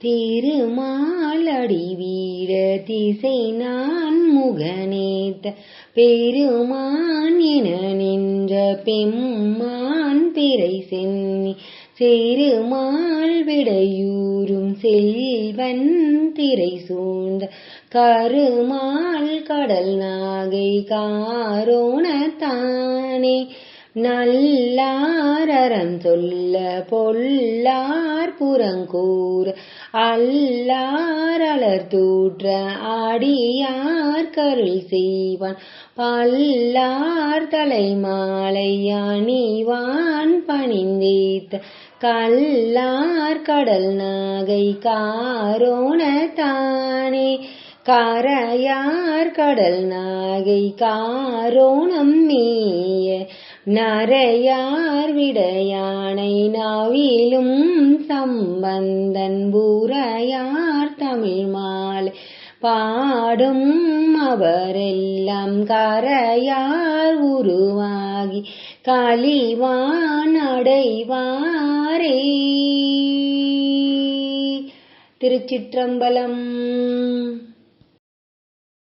திருமாலடி வீர திசை நான் முகநேத்த பெருமான் என நின்ற பெம்மான் பிறை சென்னி சேருமாள் விடையூறும் செல்வன் திரை சூழ்ந்த கருமாள் கடல் நாகை காரோணத்தானே நல்லாரறம் சொல்ல பொல்லார் புறங்கூர். அல்லாரலர் தூற்ற ஆடியார் கருள் செய்வான். பல்லார் தலைமாலை அணிவான் பணிந்தேத்த கல்லார் கடல் நாகை காரோணத்தானே கரையார் கடல் நாகை காரோணம் நீ நரையார் விடையானை நாவிலும் சம்பந்தன் பூரையார் தமிழ் மாலை பாடும் அவரெல்லாம் கரையார் உருவாகி களிவான் அடைவாரே. திருச்சிற்றம்பலம்